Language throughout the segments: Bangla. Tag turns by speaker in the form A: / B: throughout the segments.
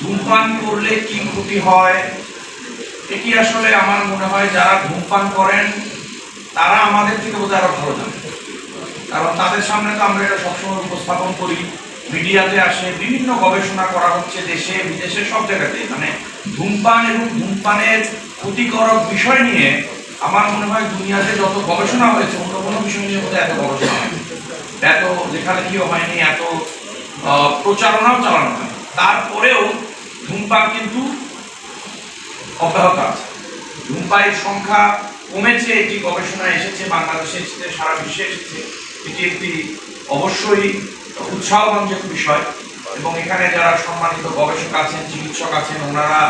A: ধূমপান করলে কি ক্ষতি হয়? এটি আসলে আমার মনে হয় যারা ধূমপান করেন, তারা আমাদের থেকে বোধহয় আরও ভালো জানে। কারণ তাদের সামনে তো আমরা এটা সবসময় উপস্থাপন করি। মিডিয়াতে আসে, বিভিন্ন গবেষণা করা হচ্ছে দেশে, বিদেশে, সব জায়গাতে। মানে ধূমপান এবং ধূমপানের ক্ষতিকরক বিষয় নিয়ে আমার মনে হয় দুনিয়াতে যত গবেষণা হয়েছে, অন্য কোনো বিষয় নিয়ে বোধহয় এত গবেষণা হয়নি। এত লেখালেখিও হয়নি, এত প্রচারণাও চালানো হয়নি। তারপরেও ধূমপান কিন্তু অব্যাহত আছে। ধূমপানের সংখ্যা কমেছে এটি গবেষণায় এসেছে বাংলাদেশে এসেছে সারা বিশ্বে এসেছে। এটি একটি অবশ্যই উৎসাহব্যঞ্জক বিষয় এবং এখানে যারা সম্মানিত গবেষক আছেন চিকিৎসক আছেন ওনারা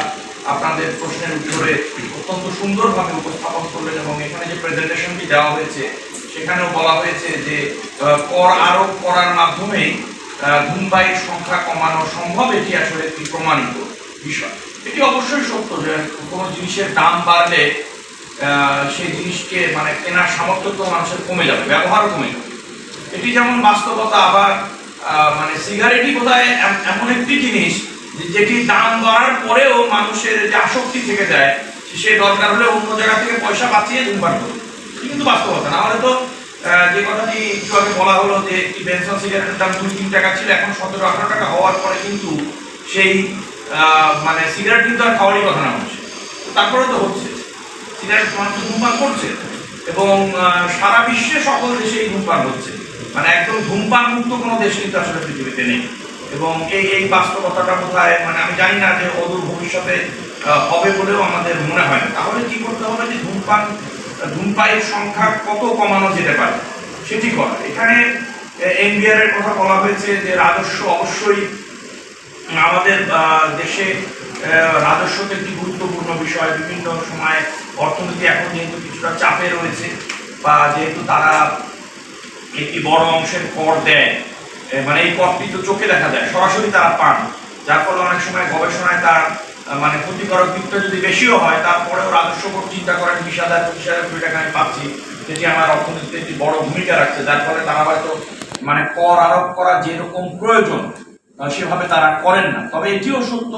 A: আপনাদের প্রশ্নের উত্তরে অত্যন্ত সুন্দরভাবে উপস্থাপন করলেন এবং এখানে যে প্রেজেন্টেশনটি দেওয়া হয়েছে সেখানেও বলা হয়েছে যে কর আরোপ করার মাধ্যমেই আহ, ধূমপায়ীর সংখ্যা কমানো সম্ভব। এটি আসলে একটি প্রমাণিত বিষয়। এটি অবশ্যই সত্য যে কোনো জিনিসের দাম বাড়লে সেই জিনিসকে মানে কেনার সামর্থ্য তো মানুষের কমে যাবে, ব্যবহারও কমে যাবে। এটি যেমন বাস্তবতা আবার মানে সিগারেটই এম- এমন একটি জিনিস যেটি দাম বাড়ার পরেও মানুষের যে আসক্তি থেকে যায়, সে দরকার হলে অন্য জায়গা থেকে পয়সা বাঁচিয়ে ধূমপান করবে কিন্তু বাস্তবতা। না হলে তো যে কথাটি একটু আগে বলা হলো যে একটি বেনসন সিগারেটের দাম দুই তিন টাকা ছিল, এখন সতেরো আঠারো টাকা হওয়ার পরে কিন্তু সেই মানে সিগারেট কিন্তু আর খাওয়ারই কথা না মানুষের। তারপরে তো হচ্ছে। সিগারেট মানুষ ধূমপান করছে। এবং সারা বিশ্বে সকল দেশেই ধূমপান হচ্ছে। মানে একদম ধূমপান মুক্ত কোনো দেশ কিন্তু আসলে পৃথিবীতে নেই। এবং এই এই বাস্তবতাটা কোথায় মানে আমি জানি না যে অদূর ভবিষ্যতে হবে বলেও আমাদের মনে হয় না। তাহলে কি করতে হবে যে ধূমপান ধূমপাইয়ের সংখ্যা কত কমানো যেতে পারে? সেটি করা। এখানে এনবিআর এর কথা বলা হয়েছে যে রাজস্ব অবশ্যই আমাদের দেশে রাজস্ব একটি গুরুত্বপূর্ণ বিষয়। বিভিন্ন সময় অর্থনীতি এখন যেহেতু কিছুটা চাপে রয়েছে বা যেহেতু তারা একটি বড় অংশের কর দেয় মানে এই করটি তো চোখে দেখা যায়, সরাসরি তারা পান। যার ফলে অনেক সময় গবেষণায় তার মানে ক্ষতিকারক দিকটা যদি বেশিও হয়, তারপরেও রাজস্ব কর চিন্তা করেন, বিশ হাজার, পঁচিশ হাজার কোটি টাকা আমি পাচ্ছি, যেটি আমার অর্থনীতিতে একটি বড় ভূমিকা রাখছে। যার ফলে তারা হয়তো মানে কর আরোপ করা যেরকম প্রয়োজন সেভাবে তারা করেন না। তবে এটিও সত্য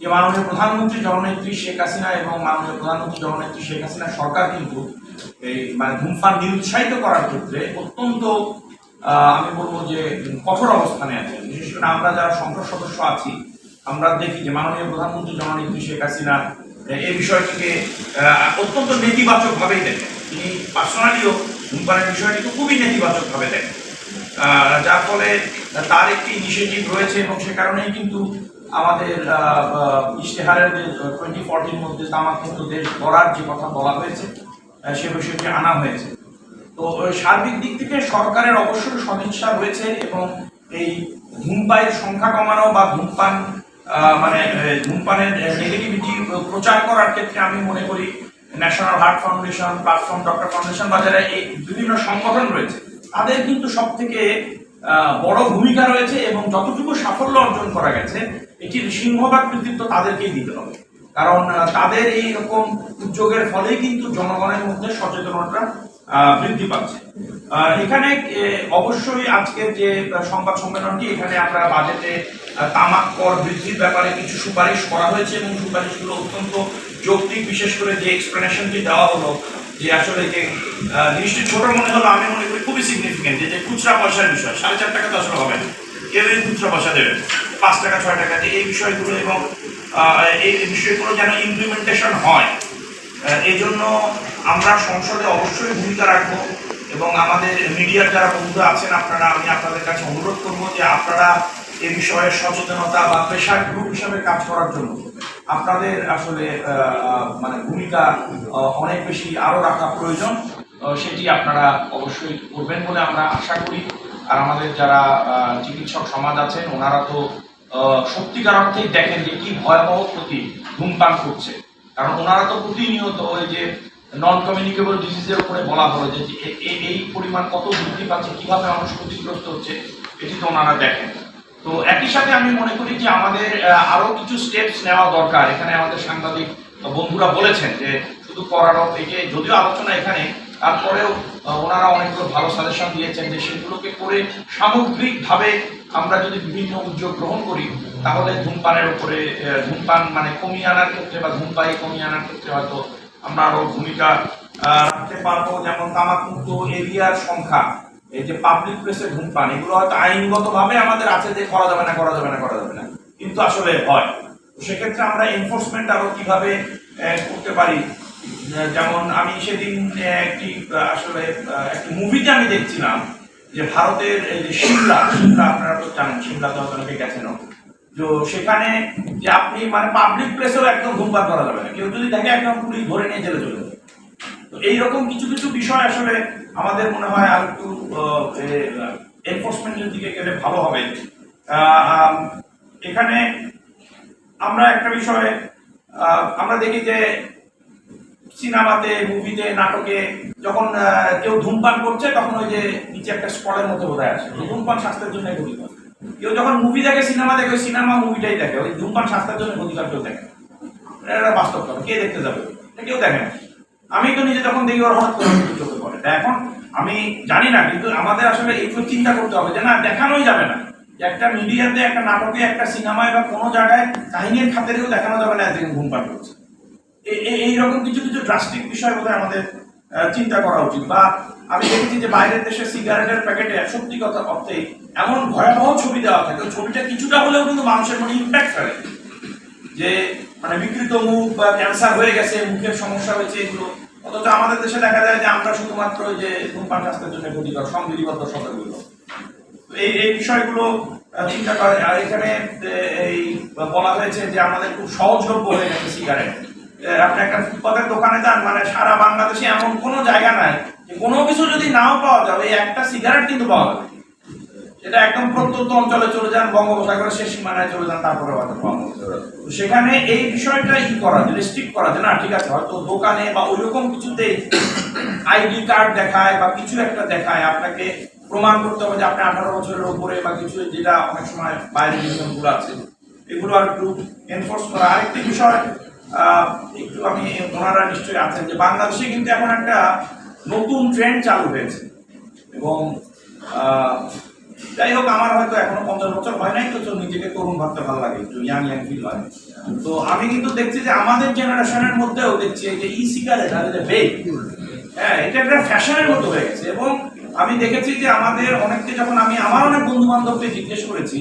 A: যে মাননীয় প্রধানমন্ত্রী জননেত্রী শেখ হাসিনা এবং মাননীয় প্রধানমন্ত্রী জননেত্রী শেখ হাসিনা সরকার কিন্তু এই মানে ধূমপান নিরুৎসাহিত করার ক্ষেত্রে অত্যন্ত আমি বলব যে কঠোর অবস্থানে আছেন। বিশেষ করে আমরা যারা সংসদ সদস্য আছি, আমরা দেখি যে মাননীয় প্রধানমন্ত্রী জননেত্রী শেখ হাসিনা এই বিষয়টিকে অত্যন্ত নেতিবাচক ভাবেই দেখেন। তিনি পার্সোনালিও ধূমপানের বিষয়টিকে খুবই নেতিবাচক ভাবে দেখেন যার ফলে তার একটি ইনিশিয়েটিভ রয়েছে এবং সে কারণেই কিন্তু আমাদের ইশতেহারের যে টোয়েন্টি ফোরটির মধ্যে তামাকমুক্ত দেশ গড়ার যে কথা বলা হয়েছে সে বিষয়টি আনা হয়েছে। তো সার্বিক দিক থেকে সরকারের অবশ্যই সদিচ্ছা রয়েছে এবং এই ধূমপানের সংখ্যা কমানো বা ধূমপান মানে ধূমপানের নেগেটিভিটি প্রচার করার ক্ষেত্রে আমি মনে করি national heart foundation platform doctor foundation বাজারে এই বিভিন্ন সংগঠন রয়েছে, তাদের কিন্তু সব থেকে বড় ভূমিকা রয়েছে এবং যতটুকু সাফল্য অর্জন করা গেছে, এটির সিংহভাগ কৃতিত্ব তাদেরকেই দিতে হবে। কারণ তাদের এই রকম উদ্যোগের ফলেই কিন্তু জনগণের মধ্যে সচেতনতা বৃদ্ধি পাচ্ছে। এখানে অবশ্যই আজকের যে সংবাদ সম্মেলনটি, এখানে আমরা বাজেটে তামাক কর বৃদ্ধির ব্যাপারে কিছু সুপারিশ করা হয়েছে এবং সুপারিশগুলো অত্যন্ত যৌক্তিক। বিশেষ করে যে এক্সপ্লেনেশনটি দেওয়া হলো যে আসলে যে জিনিসটি ছোট মনে হলো, আমি মনে করি খুবই সিগনিফিকেন্ট যে খুচরা পয়সার বিষয়, সাড়ে চার টাকা তো আসলে হবে না। কেউ এই খুচরা পয়সা দেবে? পাঁচ টাকা, ছয় টাকা যে এই বিষয়গুলো এবং এই বিষয়গুলো যেন ইমপ্লিমেন্টেশন হয়। এই জন্য আমরা সংসদে অবশ্যই ভূমিকা রাখব এবং আমাদের মিডিয়ার যারা বন্ধু আছেন, আপনারা, আমি আপনাদের কাছে অনুরোধ করব যে আপনারা এ বিষয়ে সচেতনতা বা প্রেশার গ্রুপ হিসাবে কাজ করার জন্য আপনাদের আসলে মানে ভূমিকা অনেক বেশি আরও রাখা প্রয়োজন সেটি আপনারা অবশ্যই করবেন বলে আমরা আশা করি। আর আমাদের যারা চিকিৎসক সমাজ আছেন, ওনারা তো সত্যিকার অর্থেই দেখেন যে কি ভয়াবহ ক্ষতি ধূমপান করছে। কারণ ওনারা তো প্রতিনিয়ত ওই যে নন কমিউনিকেবল ডিজিজের উপরে বলা হলো যে এই পরিমাণ কত বৃদ্ধি পাচ্ছে, কীভাবে মানুষ ক্ষতিগ্রস্ত হচ্ছে, এটি তো ওনারা দেখেন। তো একই সাথে আমি মনে করি যে আমাদের আরও কিছু স্টেপস নেওয়া দরকার। এখানে আমাদের সাংবাদিক বন্ধুরা বলেছেন যে শুধু এই যে যদিও আলোচনা এখানে, তারপরেও ওনারা অনেকগুলো ভালো সাজেশন দিয়েছেন যে সেগুলোকে করে সামগ্রিকভাবে আমরা যদি বিভিন্ন উদ্যোগ গ্রহণ করি, তাহলে ধূমপানের উপরে ধূমপান মানে কমিয়ে আনার ক্ষেত্রে বা ধূমপাই কমিয়ে আনার ক্ষেত্রে হয়তো আমরা আরও ভূমিকা রাখতে পারব। যেমন তামাকমুক্ত এরিয়ার সংখ্যা এই যে পাবলিক প্লেসে ধূমপান এগুলো হয়তো আইনগতভাবে আমাদের আছে যে করা যাবে না, করা যাবে না, করা যাবে না। কিন্তু আসলে হয়। সেক্ষেত্রে আমরা এনফোর্সমেন্ট আরও কীভাবে করতে পারি? যেমন আমি সেদিন একটি আসলে একটি মুভিতে আমি দেখছিলাম যে ভারতের এই যে সিমলা সিমলা আপনারা তো জানেন, সিমলা তো অনেকে গেছেন তো সেখানে যে আপনি মানে পাবলিক প্লেসেও একদম ধূমপান করা যাবে না। কেউ যদি দেখে একদম পুলিশ ধরে নিয়ে জেলে চলে যাবে তো এইরকম কিছু কিছু বিষয় আসলে আমাদের মনে হয় আর একটু এনফোর্সমেন্টের দিকে গেলে ভালো হবে। এখানে আমরা একটা বিষয়ে আমরা দেখি যে সিনেমাতে, মুভিতে, নাটকে যখন কেউ ধূমপান করছে, তখন ওই যে নিচে একটা স্পটের মতো বোধহয় আসে। ধূমপান স্বাস্থ্যের জন্য ক্ষতিকর। কেউ যখন মুভি দেখে, সিনেমা দেখে, ওই সিনেমা মুভিটাই দেখে, ওই ধূমপান স্বাস্থ্যের জন্য ক্ষতিকর কেউ দেখে এটা বাস্তব কথা। কে দেখতে যাবে? কেউ দেখে না। আমি তো নিজে তখন দেখি ওর হঠাৎ করে চোখে পড়ে এখন আমি জানি না, কিন্তু আমাদের আসলে এইগুলো চিন্তা করতে হবে যে না, দেখানোই যাবে না। একটা মিডিয়াতে, একটা নাটকে, একটা সিনেমায় বা কোনো জায়গায় কাহিনীর খাতেরেও দেখানো যাবে না, একদিন ধূমপান করছে এই- এই- এইরকম কিছু কিছু ড্রাস্টিক বিষয় বোধহয় আমাদের চিন্তা করা উচিত। বা আমি দেখেছি যে বাইরের দেশে সিগারেটের প্যাকেটে সত্যি কথা অর্থে এমন ভয়াবহ ছবি দেওয়া থাকে ছবিটা কিছুটা হলেও কিন্তু মানুষের মনে ইম্প্যাক্ট ফেলে। যে মানে বিকৃত মুখ বা ক্যান্সার হয়ে গেছে, মুখের সমস্যা হয়েছে, এগুলো। অথচ আমাদের দেশে দেখা যায় যে আমরা শুধুমাত্র যে ধূমপান স্বাস্থ্যের জন্য ক্ষতিকর সংবিধিবদ্ধ সতর্কগুলো এই এই বিষয়গুলো চিন্তা করে। আর এখানে এই বলা হয়েছে যে আমাদের খুব সহজলভ্য হয়ে গেছে সিগারেট আপনি একটা ফুটপাতের দোকানে যান মানে সারা বাংলাদেশে এমন কোনো জায়গা নাই কোনো কিছু যদি নাও পাওয়া যাবে, একটা সিগারেট কিন্তু পাওয়া যাবে। সেটা একদম প্রত্যন্ত অঞ্চলে চলে যান, বঙ্গোপসাগরের শেষ সীমানায় চলে যান, তারপরে হয়তো তো সেখানে এই বিষয়টা ই করা, যে রেস্ট্রিক্ট করা, যে না, ঠিক আছে, হয়তো দোকানে বা ওইরকম কিছুতে আইডি কার্ড দেখায় বা কিছু একটা দেখায়, আপনাকে প্রমাণ করতে হবে যে আপনি আঠারো বছরের উপরে বা কিছু যেটা অনেক সময় বাইরের নিয়মগুলো আছে। এগুলো আর একটু এনফোর্স করা। আরেকটি বিষয় একটু আমি, ওনারা নিশ্চয়ই আছেন যে বাংলাদেশে কিন্তু এখন একটা নতুন ট্রেন্ড চালু হয়েছে। এবং যাই হোক আমার হয়তো এখনও পঞ্চাশ বছর হয় নাই তো নিজেকে তরুণ ভাবতে ভালো লাগে একটু ইয়াং ইয়াং ফিল হয়। তো আমি কিন্তু দেখছি যে আমাদের জেনারেশনের মধ্যেও দেখছি যে ই সিগারেট আর যে vape, হ্যাঁ এটা একটা ফ্যাশনের মতো হয়ে গেছে। এবং আমি দেখেছি যে আমাদের অনেককে যখন আমি আমার অনেক বন্ধু বান্ধবকে জিজ্ঞেস করেছি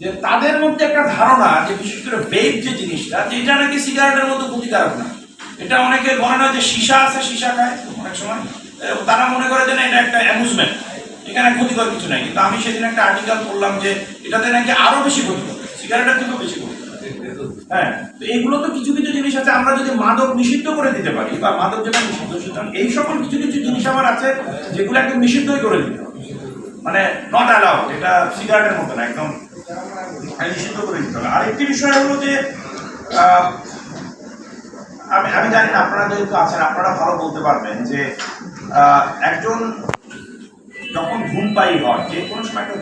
A: যে তাদের মধ্যে একটা ধারণা যে বিশেষ করে বেগ যে জিনিসটা যে এটা নাকি সিগারেটের মতো ক্ষতিকারক না। এটা অনেকে মনে হয় যে সীসা আছে সীসা খায়। অনেক সময় তারা মনে করে যে না এটা একটা অ্যামুজমেন্ট এখানে ক্ষতিকর কিছু নাই। কিন্তু আমি সেদিন একটা আর্টিকেল পড়লাম যে এটাতে নাকি আরও বেশি ক্ষতিকর। সিগারেটের থেকেও বেশি ক্ষতিকর। হ্যাঁ তো এইগুলো তো কিছু কিছু জিনিস আছে, আমরা যদি মাদক নিষিদ্ধ করে দিতে পারি, বা মাদক যেটা নিষিদ্ধ, সুতরাং এই সকল কিছু কিছু জিনিস আমার আছে, যেগুলো একদম নিষিদ্ধই করে দিতে মানে নট অ্যালাউড এটা সিগারেটের মতো না, একদম নিষিদ্ধ করে দিতে হবে। আরেকটি বিষয় হলো যে আমি আমি জানি না, আপনারা যেহেতু আছেন, আপনারা ভালো বলতে পারবেন যে একজন যখন ধূমপাই হয় যে কোনো সময় একটা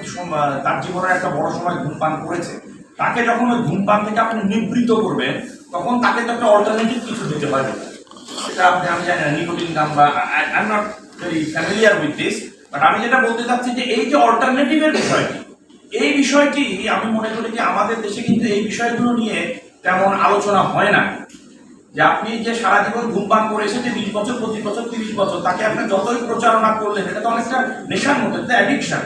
A: তার জীবনের একটা বড় সময় ধূমপান করেছে, তাকে যখন ওই ধূমপান থেকে আপনি নিবৃত করবেন, তখন তাকে তো একটা অল্টারনেটিভ কিছু দিতে হয় সেটা আপনি, আমি জানি না নিকোটিন গাম বা I am not very familiar with this but আমি যেটা বলতে চাচ্ছি যে এই যে অল্টারনেটিভের বিষয়টি, এই বিষয়টি আমি মনে করি যে আমাদের দেশে কিন্তু এই বিষয়গুলো নিয়ে তেমন আলোচনা হয় না। যে আপনি যে সারা জীবন ধূমপান করে এসেছে বিশ বছর, পঁচিশ বছর, তিরিশ বছর, তাকে আপনি যতই প্রচারণা করলেন, এটা তো অনেকটা নেশার মতো, এটা অ্যাডিকশন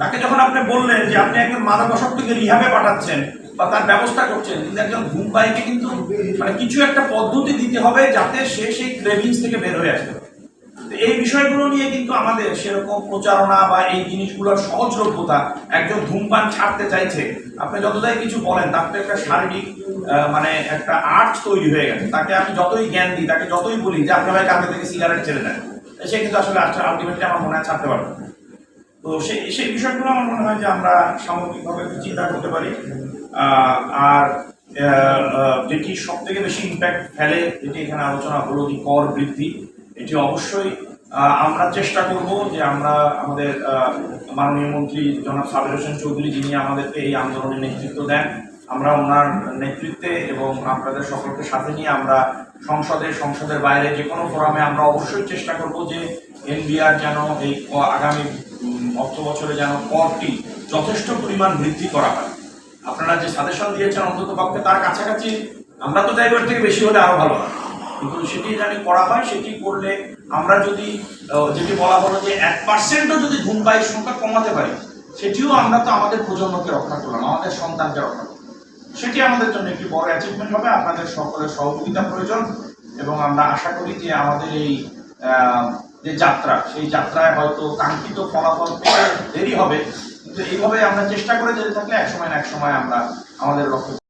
A: তাকে যখন আপনি বললেন যে আপনি একজন মাদকাসক্তকে রিহাবে পাঠাচ্ছেন বা তার ব্যবস্থা করছেন, কিন্তু একজন ধূমপাইকে কিন্তু মানে কিছু একটা পদ্ধতি দিতে হবে যাতে সে সেই ক্রেভিংস থেকে বের হয়ে তো এই বিষয়গুলো নিয়ে কিন্তু আমাদের সেরকম প্রচারণা বা এই জিনিসগুলোর সহজলভ্যতা একজন ধূমপান ছাড়তে চাইছে। আপনি যতটাই কিছু বলেন, তার তো একটা শারীরিক মানে একটা আর্ট তৈরি হয়ে গেছে। তাকে আমি যতই জ্ঞান দিই, তাকে যতই বলি যে আপনি ভাই কালকে থেকে সিগারেট ছেড়ে দেন, সে কিন্তু আসলে আলটিমেটলি আমার মনে হয় ছাড়তে পারবে তো সেই সেই বিষয়গুলো আমার মনে হয় যে আমরা সামগ্রিকভাবে চিন্তা করতে পারি। আর যেটি সব থেকে বেশি ইম্প্যাক্ট ফেলে, যেটি এখানে আলোচনা হলো যে কর বৃদ্ধি। এটি অবশ্যই আমরা চেষ্টা করব যে আমরা আমাদের মাননীয় মন্ত্রী জনাব সাবির হোসেন চৌধুরী যিনি আমাদেরকে এই আন্দোলনে নেতৃত্ব দেন, আমরা ওনার নেতৃত্বে এবং আপনাদের সকলকে সাথে নিয়ে আমরা সংসদে, সংসদের বাইরে যে কোনো ফোরামে আমরা অবশ্যই চেষ্টা করব যে এনবিআর যেন এই আগামী অর্থ বছরে যেন করটি যথেষ্ট পরিমাণ বৃদ্ধি করা হয়। আপনারা যে সাজেশন দিয়েছেন অন্তত পক্ষে তার কাছাকাছি, আমরা তো চাইব এর থেকে বেশি হলে আরও ভালো হয়। কিন্তু সেটি জানি করা হয়? সেটি করলে? আমরা যদি যেটি বলা হলো যে এক পার্সেন্টও যদি ধূমপায়ীর সংখ্যা কমাতে পারি, সেটিও আমরা তো আমাদের প্রজন্মকে রক্ষা করলাম, আমাদের সন্তানকে রক্ষা করলাম। সেটি আমাদের জন্য একটি বড় অ্যাচিভমেন্ট হবে, আপনাদের সকলের সহযোগিতা প্রয়োজন এবং আমরা আশা করি যে আমাদের এই যে যাত্রা, সেই যাত্রায় হয়তো কাঙ্ক্ষিত ফলাফল দেরি হবে, কিন্তু এইভাবে আমরা চেষ্টা করে যেতে থাকলে এক সময় না এক সময় আমরা আমাদের লক্ষ্য